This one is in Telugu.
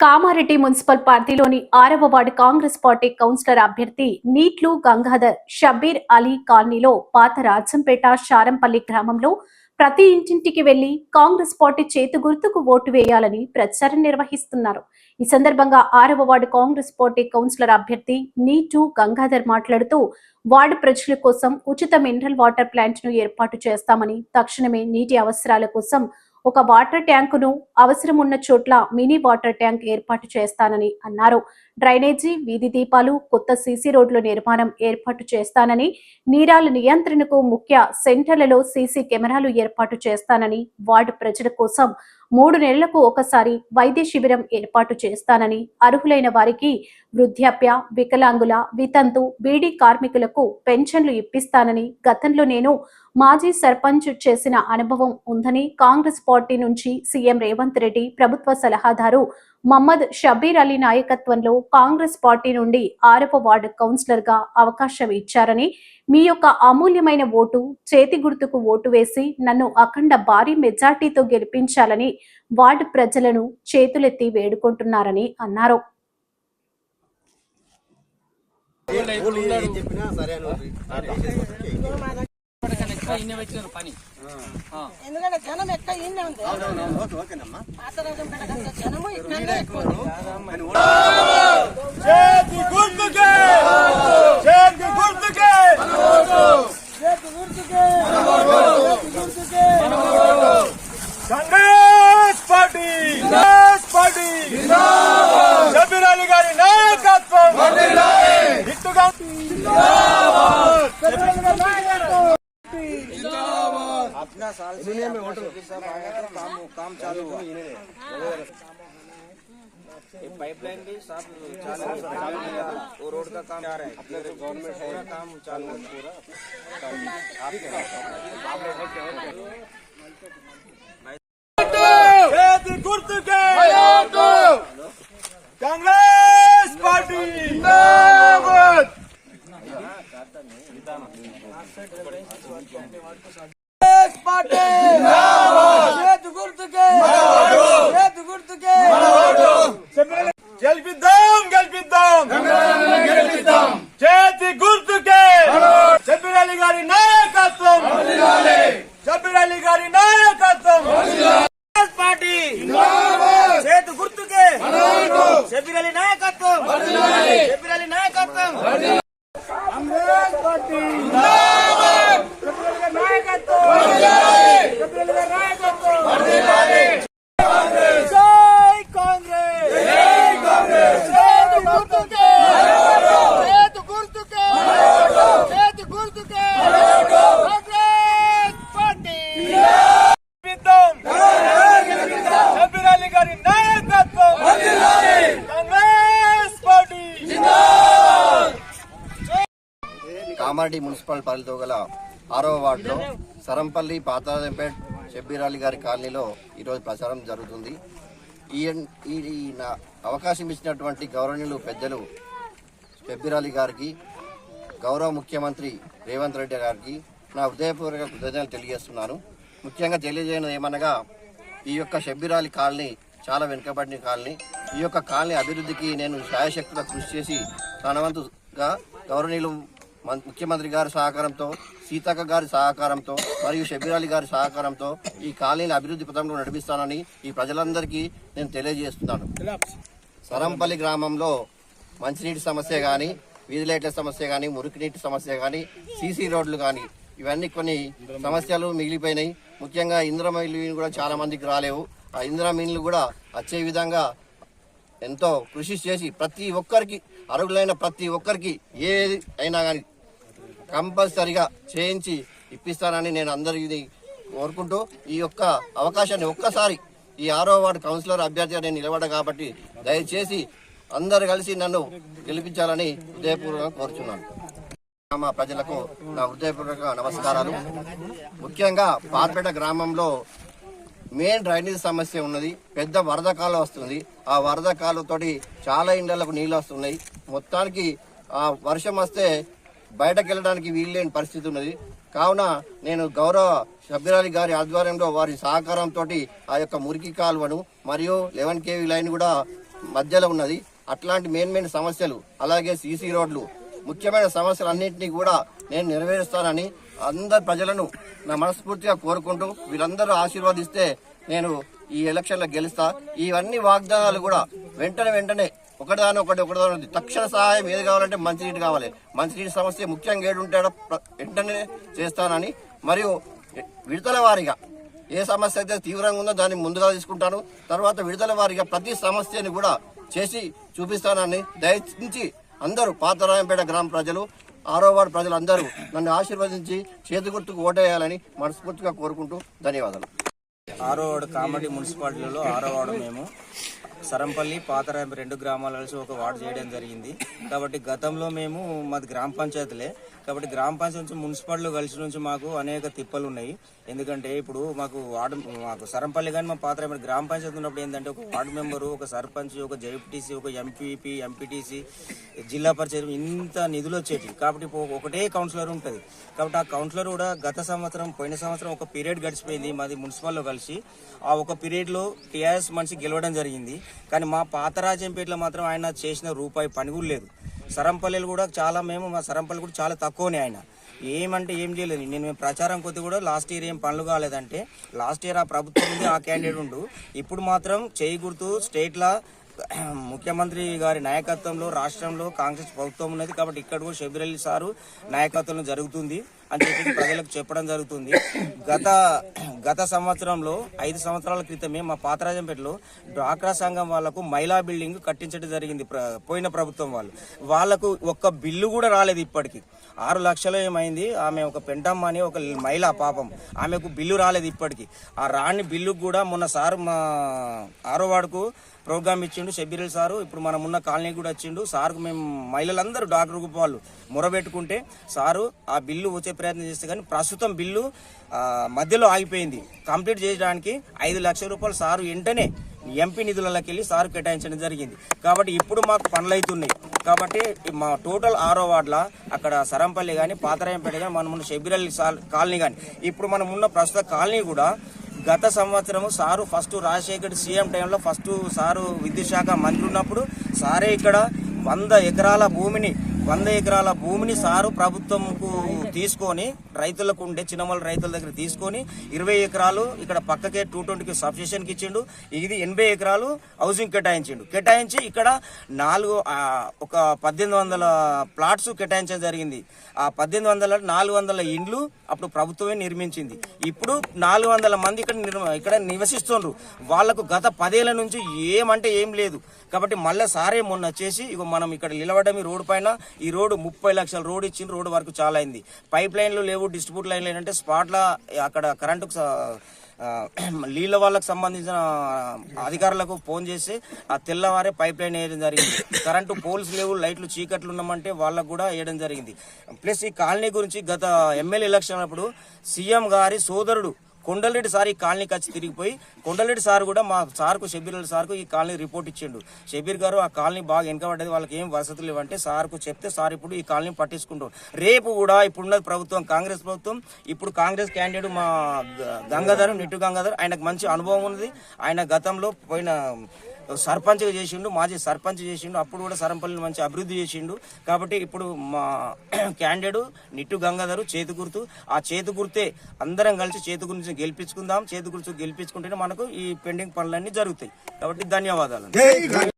కామారెడ్డి మున్సిపల్ పార్టీలోని ఆరవ వార్డు కాంగ్రెస్ పార్టీ కౌన్సిలర్ అభ్యర్థి నీట్లు గంగాధర్ షబీర్ అలీ కాలనీలో పాత రాజంపేట షారంపల్లి గ్రామంలో ప్రతి ఇంటింటికి వెళ్ళి కాంగ్రెస్ పార్టీ చేతు గుర్తుకు ఓటు వేయాలని ప్రచారం నిర్వహిస్తున్నారు. ఈ సందర్భంగా ఆరవ వార్డు కాంగ్రెస్ పార్టీ కౌన్సిలర్ అభ్యర్థి నీటు గంగాధర్ మాట్లాడుతూ వార్డు ప్రజల కోసం ఉచిత మినరల్ వాటర్ ప్లాంట్ను ఏర్పాటు చేస్తామని తక్షణమే నీటి అవసరాల కోసం ఒక వాటర్ ట్యాంకును అవసరం ఉన్న చోట్ల మినీ వాటర్ ట్యాంక్ ఏర్పాటు చేస్తానని అన్నారు. డ్రైనేజీ వీధి దీపాలు కొత్త సీసీ రోడ్ల నిర్మాణం ఏర్పాటు చేస్తానని నీరాల నియంత్రణకు ముఖ్య సెంటర్లలో సీసీ కెమెరాలు ఏర్పాటు చేస్తానని వార్డు ప్రజల కోసం మూడు నెలలకు ఒకసారి వైద్య శిబిరం ఏర్పాటు చేస్తానని అర్హులైన వారికి వృద్ధాప్య వికలాంగుల వితంతు బీడీ కార్మికులకు పెన్షన్లు ఇప్పిస్తానని గతంలో నేను మాజీ సర్పంచ్ చేసిన అనుభవం ఉందని కాంగ్రెస్ పార్టీ నుంచి సీఎం రేవంత్ రెడ్డి ప్రభుత్వ సలహాదారు మహమ్మద్ షబీర్ అలీ నాయకత్వంలో కాంగ్రెస్ పార్టీ నుండి ఆరవ వార్డు కౌన్సిలర్గా అవకాశం ఇచ్చారని మీ యొక్క అమూల్యమైన ఓటు చేతి గుర్తుకు ఓటు వేసి నన్ను అఖండ భారీ మెజార్టీతో గెలిపించాలని వార్డు ప్రజలను చేతులెత్తి వేడుకుంటున్నారని అన్నారు. చెప్పినా సరే ఒకటి. ఇన్ని వచ్చినారు పని. ఎందుకంటే జనం ఎక్క ఇన్నే ఉంది? కనుక జనము ఇక్కడ ఎక్కువ ये पाइपलाइन भी सब चालू चालू वो रोड का काम है गवर्नमेंट है काम चालू है पूरा आपके गुर्द के గెలుస్తాం చేతి గుర్తుకే జబీర్ అలీ గారి నాయకత్వం జబీర్ అలీ గారి నాయకత్వం పార్టీ చేతి గుర్తుకే జబీర్ అలీ నాయకత్వం జబీర్ అలీ నాయకత్వం కామారెడ్డి మున్సిపల్ పరిధిలో గల ఆరవ వార్డులో సరంపల్లి పాతాదంపేట్ షబ్బీర్ అలీ గారి కాలనీలో ఈరోజు ప్రచారం జరుగుతుంది. ఈ ఈ నా అవకాశం ఇచ్చినటువంటి గౌరవనీయులు పెద్దలు షబ్బీర్ అలీ గారికి గౌరవ ముఖ్యమంత్రి రేవంత్ రెడ్డి గారికి నా హృదయపూర్వక కృతజ్ఞతలు తెలియజేస్తున్నాను. ముఖ్యంగా తెలియజేయడం ఏమనగా ఈ యొక్క షబ్బీర్ అలీ కాలనీ చాలా వెనుకబడిన కాలనీ. ఈ యొక్క కాలనీ అభివృద్ధికి నేను శాయశక్తుల కృషి చేసి తన వంతుగా గౌరవనీయులు ముఖ్యమంత్రి గారి సహకారంతో సీతక్క గారి సహకారంతో మరియు షబీరాలి గారి సహకారంతో ఈ కాలనీని అభివృద్ధి పథంలో నడిపిస్తానని ఈ ప్రజలందరికీ నేను తెలియజేస్తున్నాను. సరంపల్లి గ్రామంలో మంచినీటి సమస్య కానీ వీధి లైట్ల సమస్య కానీ మురికి సమస్య కానీ సీసీ రోడ్లు కానీ ఇవన్నీ కొన్ని సమస్యలు మిగిలిపోయినాయి. ముఖ్యంగా ఇంద్ర మిల్లు కూడా చాలా మందికి రాలేవు. ఆ ఇంద్ర కూడా వచ్చే విధంగా ఎంతో కృషి చేసి ప్రతి ఒక్కరికి అర్హులైన ప్రతి ఒక్కరికి ఏది అయినా కానీ కంపల్సరిగా చేయించి ఇప్పిస్తానని నేను అందరికీ కోరుకుంటూ ఈ యొక్క అవకాశాన్ని ఒక్కసారి ఈ ఆరో వార్డు కౌన్సిలర్ అభ్యర్థిగా నేను నిలబడ్డా కాబట్టి దయచేసి అందరు కలిసి నన్ను గెలిపించాలని హృదయపూర్వకంగా కోరుచున్నాను. గ్రామ ప్రజలకు నా హృదయపూర్వక నమస్కారాలు. ముఖ్యంగా పార్పేట గ్రామంలో మెయిన్ డ్రైనేజ్ సమస్య ఉన్నది పెద్ద వరద కాలం వస్తుంది. ఆ వరద కాలంతోటి చాలా ఇండ్లకు నీళ్ళు వస్తున్నాయి. మొత్తానికి ఆ వర్షం వస్తే బయటకు వెళ్ళడానికి వీల్లేని పరిస్థితి ఉన్నది. కావున నేను గౌరవ సభ్యురాలి గారి ఆధ్వర్యంలో వారి సహకారంతో ఆ యొక్క మురికి కాలువను మరియు లెవెన్ కేవీ లైన్ కూడా మధ్యలో ఉన్నది. అట్లాంటి మెయిన్ మెయిన్ సమస్యలు అలాగే సీసీ రోడ్లు ముఖ్యమైన సమస్యలు అన్నింటినీ కూడా నేను నెరవేరుస్తానని అందరు ప్రజలను నా మనస్ఫూర్తిగా కోరుకుంటూ వీరందరూ ఆశీర్వదిస్తే నేను ఈ ఎలక్షన్లో గెలుస్తా. ఇవన్నీ వాగ్దానాలు కూడా వెంటనే వెంటనే ఒకటిదాని ఒకటి ఒకటిదాని ఉంది తక్షణ సహాయం ఏది కావాలంటే మంచినీటి కావాలి. మంచినీటి సమస్య ముఖ్యంగా ఏడుంటాడో? వెంటనే చేస్తానని. మరియు విడతల వారిగా ఏ సమస్య అయితే తీవ్రంగా ఉందో దాన్ని ముందుగా తీసుకుంటాను. తర్వాత విడుదల వారిగా ప్రతి సమస్యని కూడా చేసి చూపిస్తానని దయచించి అందరూ పాతరాయంపేట గ్రామ ప్రజలు ఆరోవాడు ప్రజలందరూ నన్ను ఆశీర్వదించి చేతి గుర్తుకు ఓటేయాలని మనస్ఫూర్తిగా కోరుకుంటూ ధన్యవాదాలు. ఆరోవాడు కామెడీ మున్సిపాలిటీలో ఆరోవాడు మేము. సరంపల్లి పాతరాయం రెండు గ్రామాల కలిసి ఒక వార్డు చేయడం జరిగింది. కాబట్టి గతంలో మేము మాది గ్రామ పంచాయతీలే. కాబట్టి గ్రామ పంచాయతీ నుంచి మున్సిపాలిటీలో కలిసి నుంచి మాకు అనేక తిప్పలు ఉన్నాయి. ఎందుకంటే ఇప్పుడు మాకు వార్డు మాకు సరంపల్లి కానీ మా పాతరాయం గ్రామ పంచాయతీ ఉన్నప్పుడు ఏంటంటే ఒక వార్డు మెంబరు ఒక సర్పంచ్ ఒక జెడ్పీటీసీ ఒక ఎంపీపీ ఎంపీటీసీ జిల్లా పరిచయం ఇంత నిధులు వచ్చేటి కాబట్టి ఇప్పుడు ఒకటే కౌన్సిలర్ ఉంటుంది. కాబట్టి ఆ కౌన్సిలర్ కూడా గత సంవత్సరం పోయిన సంవత్సరం ఒక పీరియడ్ గడిచిపోయింది మాది మున్సిపల్లో కలిసి. ఆ ఒక పీరియడ్లో టీఆర్ఎస్ మనిషి గెలవడం జరిగింది. కానీ మా పాత రాజంపేటలో మాత్రం ఆయన చేసిన రూపాయి పని కూడా లేదు. సరంపల్లిలు కూడా చాలా మేము మా సరంపల్లి కూడా చాలా తక్కువనే ఆయన. ఏమంటే ఏం చేయలేదు. నేను మేము ప్రచారం కొద్ది కూడా లాస్ట్ ఇయర్ ఏం పనులు కాలేదంటే లాస్ట్ ఇయర్ ఆ ప్రభుత్వం ఉంది ఆ క్యాండిడేట్ ఉండు. ఇప్పుడు మాత్రం చేయి గుర్తు ముఖ్యమంత్రి గారి నాయకత్వంలో రాష్ట్రంలో కాంగ్రెస్ ప్రభుత్వం ఉన్నది కాబట్టి ఇక్కడ కూడా షబీరల్లి సారు నాయకత్వంలో జరుగుతుంది. అని చెప్పి ప్రజలకు చెప్పడం జరుగుతుంది. గత గత సంవత్సరంలో ఐదు సంవత్సరాల క్రితమే మా పాతరాజంపేటలో డ్వాక్రా సంఘం వాళ్ళకు మహిళా బిల్డింగ్ కట్టించడం జరిగింది. ప్ర- పోయిన ప్రభుత్వం వాళ్ళు. వాళ్ళకు ఒక్క బిల్లు కూడా రాలేదు ఇప్పటికి. ఆరు లక్షలు ఏమైంది? ఆమె ఒక పెంటమ్మ అని ఒక మహిళ పాపం. ఆమెకు బిల్లు రాలేదు ఇప్పటికి. ఆ రాని బిల్లు కూడా మొన్న సార్ మా ఆరోవాడకు ప్రోగ్రామ్ ఇచ్చిండు షబీరల్ సారు. ఇప్పుడు మనం ఉన్న కాలనీ కూడా వచ్చిండు. సార్కు మేము మహిళలందరూ డాక్టర్ గ్రూప్ వాళ్ళు మొరబెట్టుకుంటే సారు ఆ బిల్లు వచ్చే ప్రయత్నం చేస్తే కానీ ప్రస్తుతం బిల్లు మధ్యలో ఆగిపోయింది. కంప్లీట్ చేయడానికి ఐదు లక్షల రూపాయలు సారు వెంటనే ఎంపీ నిధులలోకి వెళ్ళి సారు కేటాయించడం జరిగింది. కాబట్టి ఇప్పుడు మాకు పనులు అవుతున్నాయి కాబట్టి మా టోటల్ ఆరో వార్డుల అక్కడ సరంపల్లి కానీ పాతరాయంపేట కానీ మనం ఉన్న షబీరల్ సాల్ కాలనీ కానీ ఇప్పుడు మనం ఉన్న ప్రస్తుత కాలనీ కూడా గత సంవత్సరము సారు ఫస్ట్ రాజశేఖర్ సీఎం టైంలో ఫస్ట్ సారు విద్యుత్ శాఖ మంత్రి ఉన్నప్పుడు సారే ఇక్కడ వంద ఎకరాల భూమిని వంద ఎకరాల భూమిని సారు ప్రభుత్వంకు తీసుకొని రైతులకు ఉండే చిన్నమల రైతుల దగ్గర తీసుకొని ఇరవై ఎకరాలు ఇక్కడ పక్కకే టూ ట్వంటీకి సబ్స్టేషన్కి ఇచ్చిండు. ఇది ఎనభై ఎకరాలు హౌసింగ్ కేటాయించిండు. కేటాయించి ఇక్కడ నాలుగు ఒక పద్దెనిమిది వందల ప్లాట్స్ కేటాయించడం జరిగింది. ఆ పద్దెనిమిది వందల నాలుగు వందల ఇండ్లు అప్పుడు ప్రభుత్వమే నిర్మించింది. ఇప్పుడు నాలుగు వందల మంది ఇక్కడ నిర్మ- ఇక్కడ నివసిస్తుండ్రు. వాళ్ళకు గత పదేళ్ళ నుంచి ఏమంటే ఏం లేదు. కాబట్టి మళ్ళీ సారే మొన్న వచ్చేసి ఇగో మనం ఇక్కడ నిలబడమి రోడ్డు పైన ఈ రోడ్డు ముప్పై లక్షల రోడ్ ఇచ్చిన రోడ్డు వరకు చాలా అయింది. పైప్ లైన్లు లేవు డిస్ట్రిబ్యూట్ లైన్లు ఏంటంటే స్పాట్లో అక్కడ కరెంటుకు నీళ్ళ వాళ్ళకు సంబంధించిన అధికారులకు ఫోన్ చేసి ఆ తెల్లవారే పైప్ లైన్ వేయడం జరిగింది. కరెంటు పోల్స్ లేవు లైట్లు చీకట్లు ఉన్నామంటే వాళ్ళకు కూడా వేయడం జరిగింది. ప్లస్ ఈ కాలనీ గురించి గత ఎమ్మెల్యే ఎలక్షన్ అప్పుడు సీఎం గారి సోదరుడు కొండలరెడ్డి సార్ ఈ కాలనీకి వచ్చి తిరిగిపోయి కొండలరెడ్డి సార్ కూడా మా సార్కు షబీర్ అలీ సార్కు ఈ కాలనీ రిపోర్ట్ ఇచ్చిండు. షబీర్ గారు ఆ కాలనీ బాగా వెనకబడ్డది వాళ్ళకి ఏం వసతులు లేవంటే సార్కు చెప్తే సార్ ఇప్పుడు ఈ కాలనీ పట్టించుకుంటాం రేపు కూడా ఇప్పుడున్న ప్రభుత్వం కాంగ్రెస్ ప్రభుత్వం ఇప్పుడు కాంగ్రెస్ క్యాండిడేట్ మా గ- గంగాధర్ నిట్టు గంగాధర్ ఆయనకు మంచి అనుభవం ఉంది ఆయన గతంలో పోయిన సర్పంచ్గా చేసిండు మాజీ సర్పంచ్ చేసిండు అప్పుడు కూడా సరంపల్లిని మంచి అభివృద్ధి చేసిండు. కాబట్టి ఇప్పుడు మా క్యాండిడేట్ నిట్టు గంగాధరు చేతి గుర్తు. ఆ చేతి గుర్తే అందరం కలిసి చేతి గురించి గెలిపించుకుందాం. చేతి గురించి గెలిపించుకుంటేనే మనకు ఈ పెండింగ్ పనులన్నీ జరుగుతాయి. కాబట్టి ధన్యవాదాలు.